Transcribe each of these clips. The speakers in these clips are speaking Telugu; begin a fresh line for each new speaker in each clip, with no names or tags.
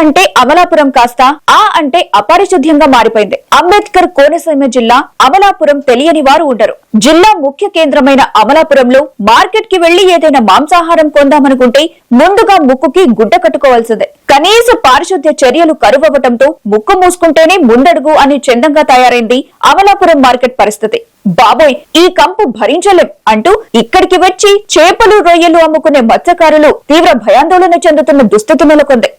అంటే అమలాపురం కాస్త ఆ అంటే అపరిశుద్ధ్యంగా మారిపోయింది. అంబేద్కర్ కోనసీమ జిల్లా అమలాపురం తెలియని వారు ఉండరు. జిల్లా ముఖ్య కేంద్రమైన అమలాపురంలో మార్కెట్కి వెళ్ళి ఏదైనా మాంసాహారం కొందామనుకుంటే ముందుగా ముక్కుకి గుడ్డ కట్టుకోవాల్సిందే. కనీస పారిశుద్ధ్య చర్యలు కరువవ్వటంతో ముక్కు మూసుకుంటేనే ముందడుగు అని చందంగా తయారైంది అమలాపురం మార్కెట్ పరిస్థితి. బాబోయ్ ఈ కంపు భరించలేం అంటూ ఇక్కడికి వచ్చి చేపలు రొయ్యలు అమ్ముకునే మత్స్యకారులు తీవ్ర భయాందోళన చెందుతున్న దుస్థితి నెలకొంది.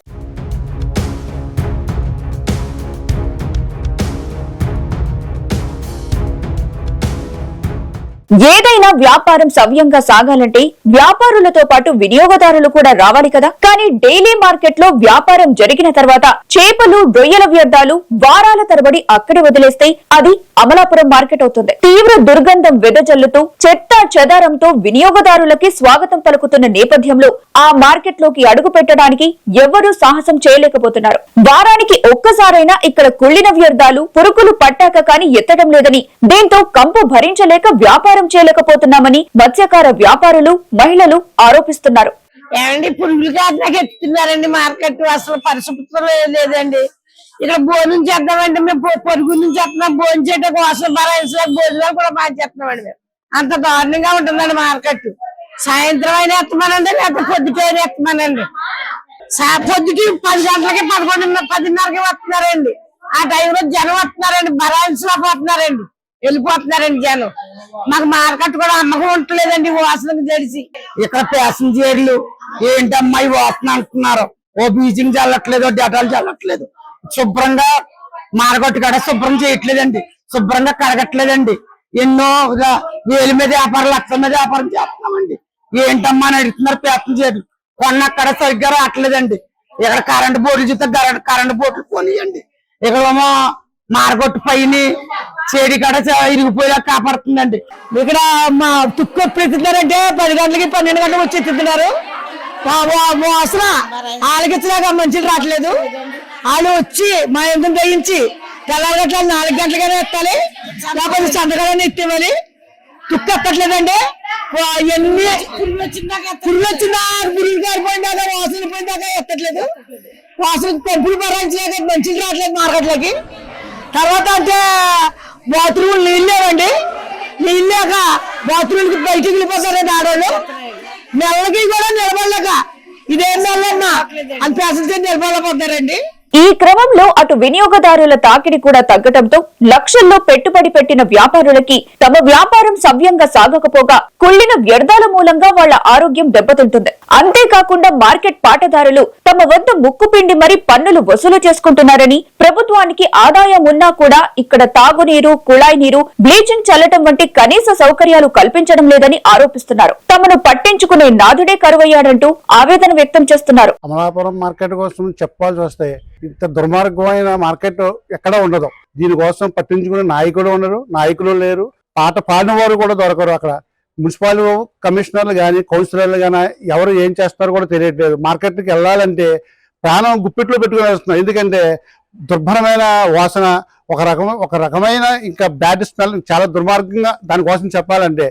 ఏదైనా వ్యాపారం సవ్యంగా సాగాలంటే వ్యాపారులతో పాటు వినియోగదారులు కూడా రావాలి కదా. కానీ డైలీ మార్కెట్లో వ్యాపారం జరిగిన తర్వాత చేపలు రొయ్యల వ్యర్థాలు వారాల తరబడి అక్కడే వదిలేస్తే అది అమలాపురం మార్కెట్ అవుతుంది. తీవ్ర దుర్గంధం వెదజల్లుతూ చెత్త చెదారంతో వినియోగదారులకి స్వాగతం పలుకుతున్న నేపథ్యంలో ఆ మార్కెట్లోకి అడుగు పెట్టడానికి ఎవరూ సాహసం చేయలేకపోతున్నారు. వారానికి ఒక్కసారైనా ఇక్కడ కుళ్ళిన వ్యర్థాలు పురుకులు పట్టాక కాని ఎత్తడం లేదని దీంతో కంపు భరించలేక వ్యాపారం చేయలేకపోతున్నామని మత్స్యకార వ్యాపారులు మహిళలు ఆరోపిస్తున్నారు.
ఏమండి పురుగులు కారణంగా ఎత్తున్నారండి మార్కెట్. అసలు పరిశుభ్రత లేదండి. ఇక్కడ భోజనం చేద్దామంటే మేము పొరుగు నుంచి చేస్తున్నాం భోజనం చేయడం కోసం భరాయించలేక భోజనాలు కూడా బాగా చేస్తున్నామండి మేము. అంత దారుణంగా ఉంటుందండి మార్కెట్. సాయంత్రం అయినా ఎత్తమనండి లేకపోతే పొద్దుటైనా ఎత్తమనండి. పొద్దుకి పది గంటలకి పదకొండు పదిన్నరకి వస్తున్నారండి. ఆ టైంలో జనం వస్తున్నారండి. భరాయించలేకపోతున్నారండి వెళ్ళిపోతున్నారండి జనం. మాకు మార్కెట్ కూడా అమ్మకం ఉండలేదండి వాసనకు తెలిసి
ఇక్కడ ప్యాసింజర్లు ఏంటమ్మా ఈ వాసన అంటున్నారు? ఓ బీజింగ్ చల్లట్లేదు డెటాలు చల్లట్లేదు. శుభ్రంగా మార్కెట్ కాడ శుభ్రం చేయట్లేదండి. శుభ్రంగా కడగట్లేదండి ఎన్నో వేలు వేల మీద వ్యాపారం లక్షల మీద వ్యాపారం చేస్తున్నామండి. ఏంటమ్మా అని అడుగుతున్నారు ప్యాసింజర్లు. కొన్నక్కడ సరిగ్గా రావట్లేదండి. ఇక్కడ కరెంట్ బోర్డులు చూస్తే కరెంట్ కరెంట్ బోర్డులు పోనీయండి ఇక్కడేమో మారగొట్టు పైన చేడి కడ ఇరిగిపోయేలా కాపాడుతుందండి.
ఇక్కడ మా తుక్కు ఎప్పుడెత్తుతున్నారంటే పది గంటలకి పన్నెండు గంటలకు వచ్చి ఎత్తుతున్నారు అసలు ఆలకిచ్చలాగా మంచిది రావట్లేదు. వాళ్ళు వచ్చి మా ఎందుకు దయించి తెల్లగట్ల నాలుగు గంటలకైనా ఎత్తాలి లేకపోతే సంతకాలని ఎత్తివ్వాలి. తుక్కు ఎత్తట్లేదండి. ఎన్ని పురుగు వచ్చిందా పురుగు గారిపోయిందాక వాసన పోయిందాక ఎత్తట్లేదు. వాసన పెంపులు భరించలేక మంచిది రావట్లేదు మార్కెట్లకి. తర్వాత అంటే బాత్రూమ్ నీళ్ళు లేవండి. నీళ్ళు లేక బాత్రూమ్కి బయటికి వెళ్ళిపోతారండి ఆడవాళ్ళు నెలకి కూడా నిలబడలేక. ఇదేం నెలన్నా అని ప్యాసింజర్ నిలబడలేకపోతారండి
ఈ క్రమంలో అటు వినియోగదారుల తాకిడి కూడా తగ్గటంతో లక్షల్లో పెట్టుబడి పెట్టిన వ్యాపారులకి తమ వ్యాపారం సవ్యంగా సాగకపోగా కుళ్ళిన వ్యర్థాల మూలంగా వాళ్ళ ఆరోగ్యం దెబ్బతింటుంది. అంతేకాకుండా మార్కెట్ పాటదారులు తమ వద్ద ముక్కుపిండి మరి పన్నులు వసూలు చేసుకుంటున్నారని ప్రభుత్వానికి ఆదాయం ఉన్నా కూడా ఇక్కడ తాగునీరు కుళాయి నీరు బ్లీచింగ్ చల్లటం వంటి కనీస సౌకర్యాలు కల్పించడం లేదని ఆరోపిస్తున్నారు. తమను పట్టించుకునే నాథుడే కరువయ్యాడంటూ ఆవేదన వ్యక్తం చేస్తున్నారు.
అమలాపురం మార్కెట్ కోసం చెప్పాల్సి వస్తే ఇంత దుర్మార్గమైన మార్కెట్ ఎక్కడ ఉండదు. దీనికోసం పట్టించుకునే నాయకుడు ఉండరు నాయకులు లేరు. పాట పాడిన వారు కూడా దొరకరు అక్కడ. మున్సిపాలిటీ కమిషనర్లు కానీ కౌన్సిలర్లు కానీ ఎవరు ఏం చేస్తారో కూడా తెలియట్లేదు. మార్కెట్కి వెళ్ళాలంటే ప్రాణం గుప్పిట్లో పెట్టుకుని వస్తున్నాం ఎందుకంటే దుర్భరమైన వాసన ఒక రకం ఒక రకమైన ఇంకా బ్యాడ్ స్మెల్ చాలా దుర్మార్గంగా దానికోసం చెప్పాలంటే.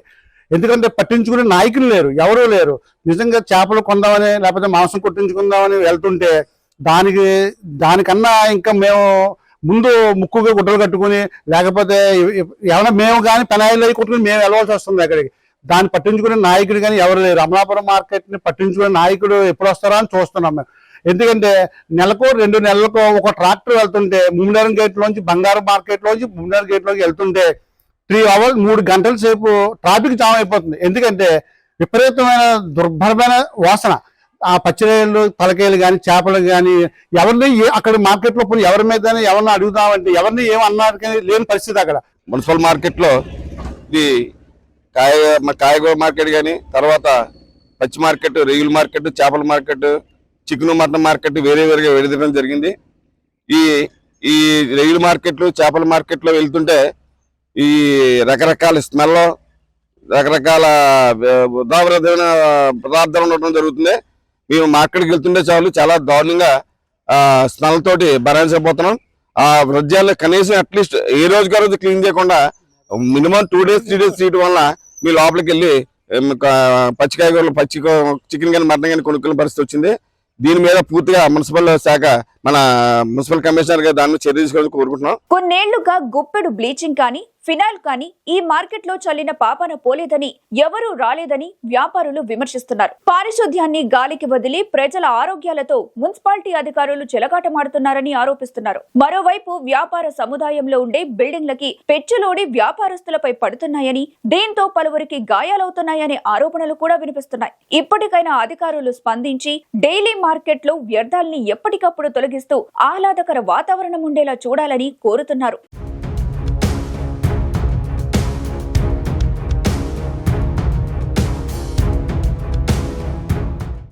ఎందుకంటే పట్టించుకునే నాయకులు లేరు ఎవరూ లేరు. నిజంగా చేపలు కొందామని లేకపోతే మాంసం కొట్టించుకుందామని వెళ్తుంటే దానికి దానికన్నా ఇంకా మేము ముందు ముక్కుగా గుడ్డలు కట్టుకుని లేకపోతే ఏమైనా మేము కానీ పెనాయిలు అవి కొట్టుకుని మేము వెళ్ళవలసి వస్తుంది అక్కడికి. దాన్ని పట్టించుకునే నాయకుడు కానీ ఎవరు లేరు. రమణాపురం మార్కెట్ని పట్టించుకునే నాయకుడు ఎప్పుడు వస్తారా అని చూస్తున్నాం మేము. ఎందుకంటే నెలకు రెండు నెలలకు ఒక ట్రాక్టర్ వెళ్తుంటే ముమ్మిడారం గేట్లోంచి బంగారం మార్కెట్లోంచి లోంచి గేట్లోకి వెళ్తుంటే త్రీ అవర్స్ మూడు గంటల సేపు ట్రాఫిక్ జామ్ అయిపోతుంది. ఎందుకంటే విపరీతమైన దుర్భరమైన వాసన. ఆ పచ్చిరేళ్ళు తలకాయలు కానీ చేపలు కానీ ఎవరిని ఏ- అక్కడ మార్కెట్లో పోయి ఎవరి మీద ఎవరిని అడుగుదామంటే ఎవరిని ఏమన్నారు కానీ లేని పరిస్థితి అక్కడ.
మున్సిపల్ మార్కెట్లో ఇది కాయ కాయగూర మార్కెట్ కానీ తర్వాత పచ్చి మార్కెట్ రొయ్యల మార్కెట్ చేపల మార్కెట్ చికెన్ మటన్ మార్కెట్ వేరే వేరేగా విడదీయడం జరిగింది. ఈ ఈ రొయ్యల మార్కెట్లు చేపల మార్కెట్లో వెళ్తుంటే ఈ రకరకాల స్మెల్ రకరకాల ఉదాహరణ పదార్థాలు ఉండటం జరుగుతుంది. మేము మా అక్కడికి వెళ్తుంటే చాలు చాలా దారుణంగా స్నాలతోటి తోటి భరించబోతున్నాం. ఆ వృద్ధాలు కనీసం అట్లీస్ట్ ఏ రోజు ఆ రోజు క్లీన్ చేయకుండా minimum two days three days తీయడం వల్ల మీ లోపలికి వెళ్ళి పచ్చికాయగూరలు పచ్చి చికెన్ కానీ మటన్ కానీ కొనుక్కునే పరిస్థితి వచ్చింది. దీని మీద పూర్తిగా మున్సిపల్ శాఖ మన మున్సిపల్ కమిషనర్ గారు దాని మీద చర్య తీసుకోవాలని కోరుకుంటున్నాం.
కొన్నేళ్ళుగా గుప్పెడు బ్లీచింగ్ కానీ ఫినాయిల్ కానీ ఈ మార్కెట్లో చల్లిన పాపన పోలేదని ఎవరూ రాలేదని వ్యాపారులు విమర్శిస్తున్నారు. పారిశుధ్యాన్ని గాలికి వదిలి ప్రజల ఆరోగ్యాలతో మున్సిపాలిటీ అధికారులు చెలకాటమాడుతున్నారని ఆరోపిస్తున్నారు. మరోవైపు వ్యాపార సముదాయంలో ఉండే బిల్డింగ్లకి పెచ్చులోడి వ్యాపారస్తులపై పడుతున్నాయని దీంతో పలువురికి గాయాలవుతున్నాయనే ఆరోపణలు కూడా వినిపిస్తున్నాయి. ఇప్పటికైనా అధికారులు స్పందించి డైలీ మార్కెట్లో వ్యర్థాల్ని ఎప్పటికప్పుడు తొలగి తొలగిస్తూ ఆహ్లాదకర వాతావరణం ఉండేలా చూడాలని కోరుతున్నారు.